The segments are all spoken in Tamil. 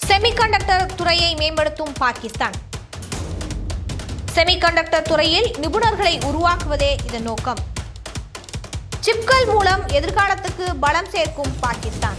செமிகண்டக்டர் துறையை மேம்படுத்தும் பாகிஸ்தான். செமிகண்டக்டர் துறையில் நிபுணர்களை உருவாக்குவதே இதன் நோக்கம். சிப்கள் மூலம் எதிர்காலத்துக்கு பலம் சேர்க்கும் பாகிஸ்தான்.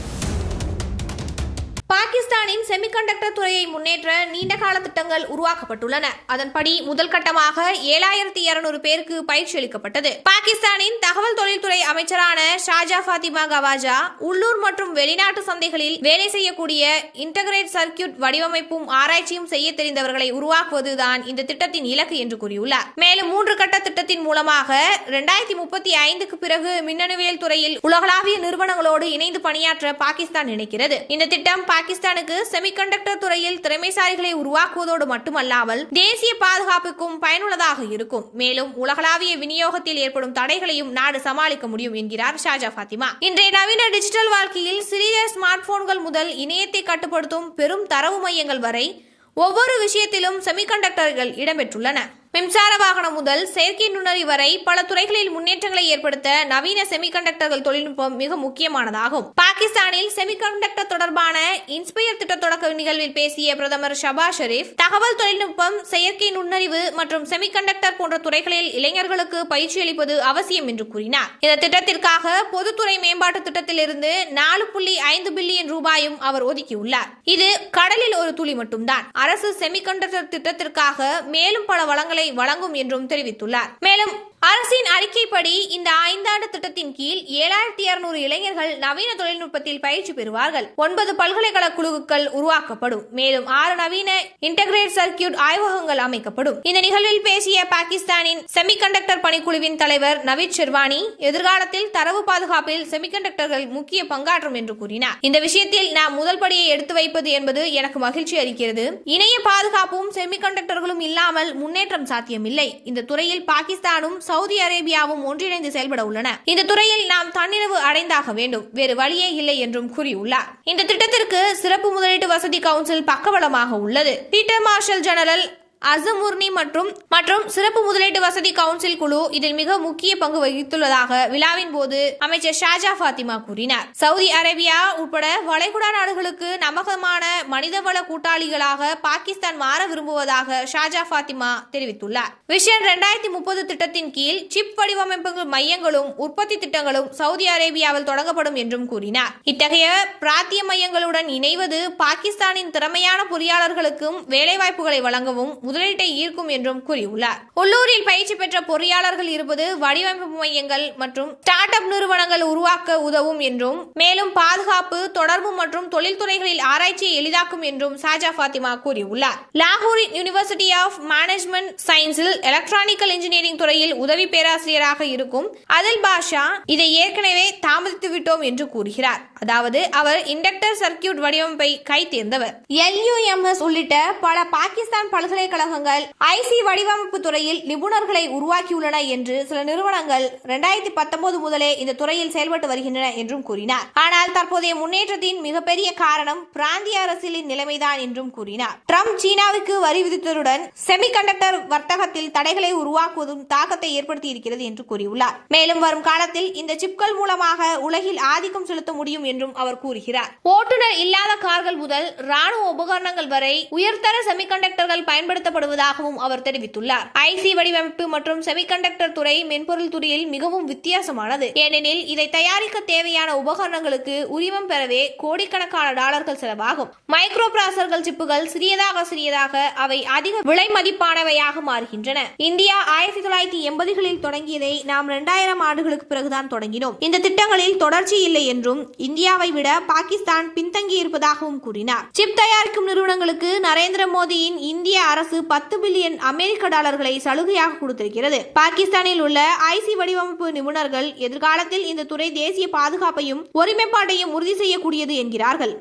பாகிஸ்தானின் செமிகண்டக்டர் துறையை முன்னேற்ற நீண்டகால திட்டங்கள் உருவாக்கப்பட்டுள்ளன. அதன்படி முதல் கட்டமாக ஏழாயிரத்தி இருநூறு பேருக்கு பயிற்சி அளிக்கப்பட்டது. பாகிஸ்தானின் தகவல் தொழில்துறை அமைச்சரான ஷாஜா ஃபாத்திமா கவாஜா உள்ளூர் மற்றும் வெளிநாட்டு சந்தைகளில் வேலை செய்யக்கூடிய இன்டகிரேட் சர்க்கியூட் வடிவமைப்பும் ஆராய்ச்சியும் செய்ய தெரிந்தவர்களை உருவாக்குவதுதான் இந்த திட்டத்தின் இலக்கு என்று கூறியுள்ளார். மேலும் மூன்று கட்ட திட்டத்தின் மூலமாக இரண்டாயிரத்தி முப்பத்தி ஐந்துக்கு பிறகு மின்னணுவியல் துறையில் உலகளாவிய நிறுவனங்களோடு இணைந்து பணியாற்ற பாகிஸ்தான் நினைக்கிறது. இந்த திட்டம் பாகிஸ்தானுக்கு செமிகண்டக்டர் துறையில் திறமைசாலிகளை உருவாக்குவதோடு மட்டுமல்லாமல் தேசிய பாதுகாப்புக்கும் பயனுள்ளதாக இருக்கும். மேலும் உலகளாவிய விநியோகத்தில் ஏற்படும் தடைகளையும் நாடு சமாளிக்க முடியும் என்கிறார் ஷாஜா ஃபாத்திமா. இன்றைய நவீன டிஜிட்டல் வாழ்க்கையில் சிறிய ஸ்மார்ட் போன்கள் முதல் இணையத்தை கட்டுப்படுத்தும் பெரும் தரவு மையங்கள் வரை ஒவ்வொரு விஷயத்திலும் செமிகண்டக்டர்கள் இடம்பெற்றுள்ளன. மின்சார வாகனம் முதல் செயற்கை நுண்ணறி வரை பல துறைகளில் முன்னேற்றங்களை ஏற்படுத்த நவீன செமிகண்டக்டர்கள் தொழில்நுட்பம் மிக முக்கியமானதாகும். பாகிஸ்தானில் செமிகண்டக்டர் தொடர்பான இன்ஸ்பயர் திட்ட தொடக்க நிகழ்வில் பேசிய பிரதமர் ஷபா ஷெரீப் தகவல் தொழில்நுட்பம் செயற்கை நுண்ணறிவு மற்றும் செமிகண்டக்டர் போன்ற துறைகளில் இளைஞர்களுக்கு பயிற்சி அளிப்பது அவசியம் என்று கூறினார். இந்த திட்டத்திற்காக பொதுத்துறை மேம்பாட்டு திட்டத்திலிருந்து நாலு புள்ளி ஐந்து பில்லியன் ரூபாயும் அவர் ஒதுக்கியுள்ளார். இது கடலில் ஒரு துளி மட்டும்தான். அரசு செமிகண்டக்டர் திட்டத்திற்காக மேலும் பல வளங்களை வழங்கும் என்றும் தெரிவித்துள்ளார். மேலும் அரசின் அறிக்கைப்படி இந்த ஐந்தாண்டு திட்டத்தின் கீழ் ஏழாயிரத்தி இருநூறு இளைஞர்கள் நவீன தொழில்நுட்பத்தில் பயிற்சி பெறுவார்கள். ஒன்பது பல்கலைக்கழக குழுக்கள் உருவாக்கப்படும். மேலும் ஆறு நவீன இன்டகிரேட் சர்க்கியூட் ஆய்வகங்கள் அமைக்கப்படும். இந்த நிகழ்வில் பேசிய பாகிஸ்தானின் செமிகண்டக்டர் பணிக்குழுவின் தலைவர் நவீத் ஷெர்வானி எதிர்காலத்தில் தரவு பாதுகாப்பில் செமிகண்டக்டர்கள் முக்கிய பங்காற்றும் என்று கூறினார். இந்த விஷயத்தில் நாம் முதல் படியை எடுத்து வைப்பது என்பது எனக்கு மகிழ்ச்சி அளிக்கிறது. இணைய பாதுகாப்பும் செமிகண்டக்டர்களும் இல்லாமல் முன்னேற்றம் சாத்தியமில்லை. இந்த துறையில் பாகிஸ்தானும் சவுதி அரேபியாவும் ஒன்றிணைந்து செயல்பட உள்ளன. இந்த துறையில் நாம் தன்னிறைவு அடைந்தாக வேண்டும். வேறு வழியே இல்லை என்றும் கூறியுள்ளார். இந்த திட்டத்திற்கு சிறப்பு முதலீட்டு வசதி கவுன்சில் பக்கபலமாக உள்ளது. பீட்டர் மார்ஷல் ஜெனரல் அசமுர்னி மற்றும் மற்றும் சிறப்பு முதலீட்டு வசதி கவுன்சில் குழு இதில் மிக முக்கிய பங்கு வகித்துள்ளதாக விழாவின் போது அமைச்சர் ஷாஜா ஃபாத்திமா கூறினார். சவுதி அரேபியா உட்பட வளைகுடா நாடுகளுக்கு நம்பகமான மனிதவள கூட்டாளிகளாக பாகிஸ்தான் மாற விரும்புவதாக ஷாஜா ஃபாத்திமா தெரிவித்துள்ளார். விஷன் இரண்டாயிரத்தி முப்பது திட்டத்தின் கீழ் சிப் வடிவமைப்பு மையங்களும் உற்பத்தி திட்டங்களும் சவுதி அரேபியாவில் தொடங்கப்படும் என்றும் கூறினார். இத்தகைய பிராத்திய மையங்களுடன் இணைவது பாகிஸ்தானின் திறமையான பொறியாளர்களுக்கும் வேலைவாய்ப்புகளை வழங்கவும் முதலீட்டை ஈர்க்கும் என்றும் கூறியுள்ளார். உள்ளூரில் பயிற்சி பெற்ற பொறியாளர்கள் இருப்பது வடிவமைப்பு மையங்கள் மற்றும் ஸ்டார்ட் அப் நிறுவனங்கள் உருவாக்க உதவும் என்றும் மேலும் பாதுகாப்பு தொடர்பு மற்றும் தொழில்துறைகளில் ஆராய்ச்சியை எளிதாக்கும் என்றும் சாஜா ஃபாத்திமா கூறியுள்ளார். லாகூர் யூனிவர்சிட்டி ஆஃப் மேனேஜ்மெண்ட் சயின்ஸில் எலக்ட்ரானிக்கல் இன்ஜினியரிங் துறையில் உதவி பேராசிரியராக இருக்கும் அதில் பாஷா இதை ஏற்கனவே தாமதித்து விட்டோம் என்று கூறுகிறார். அதாவது அவர் இண்டக்டர் சர்க்கியூட் வடிவமைப்பை கைத்தேர்ந்தவர். எல்யூஎம்எஸ் உள்ளிட்ட பல பாகிஸ்தான் பல்கலைக்கழக பல்கலைக்கழகங்கள் ஐசி வடிவமைப்பு துறையில் நிபுணர்களை உருவாக்கியுள்ளன என்று சில நிறுவனங்கள் இரண்டாயிரத்தி பத்தொன்பது முதலே இந்த துறையில் செயல்பட்டு வருகின்றன என்றும் கூறினார். ஆனால் தற்போதைய முன்னேற்றத்தின் மிகப்பெரிய காரணம் பிராந்திய அரசியலின் நிலைமைதான் என்றும் கூறினார். ட்ரம்ப் சீனாவுக்கு வரி விதித்ததுடன் செமிகண்டக்டர் வர்த்தகத்தில் தடைகளை உருவாக்குவதும் தாக்கத்தை ஏற்படுத்தி இருக்கிறது என்று கூறியுள்ளார். மேலும் வரும் காலத்தில் இந்த சிப்கள் மூலமாக உலகில் ஆதிக்கம் செலுத்த முடியும் என்றும் அவர் கூறுகிறார். ஓட்டுநர் இல்லாத கார்கள் முதல் ராணுவ உபகரணங்கள் வரை உயர்தர செமிகண்டக்டர்கள் பயன்படுத்தப்படுவதாகவும் அவர் தெரிவித்துள்ளார். ஐசி வடிவமைப்பு மற்றும் செமிகண்டக்டர் துறை மென்பொருள் துறையில் மிகவும் வித்தியாசமானது. ஏனெனில் இதை தயாரிக்க தேவையான உபகரணங்களுக்கு உரிமம் பெறவே கோடிக்கணக்கான டாலர்கள் செலவாகும். மைக்ரோ பிராசர்கள் சிப்புகள் சிறியதாக சிறியதாக அவை அதிக விலை மதிப்பானவையாக மாறுகின்றன. இந்தியா ஆயிரத்தி தொள்ளாயிரத்தி எண்பதுகளில் தொடங்கியதை நாம் இரண்டாயிரம் ஆண்டுகளுக்கு பிறகுதான் தொடங்கினோம். இந்த திட்டங்களில் தொடர்ச்சி இல்லை என்றும் இந்தியாவை விட பாகிஸ்தான் பின்தங்கி இருப்பதாகவும் கூறினார். சிப் தயாரிக்கும் நிறுவனங்களுக்கு நரேந்திர மோடியின் இந்திய அரசு அரசு பத்து பில்லியன் அமெரிக்க டாலர்களை சலுகையாக கொடுத்திருக்கிறது. பாகிஸ்தானில் உள்ள ஐசி வடிவமைப்பு நிபுணர்கள் எதிர்காலத்தில் இந்த துறை தேசிய பாதுகாப்பையும் ஒருமைப்பாட்டையும் உறுதி செய்யக்கூடியது என்கிறார்கள்.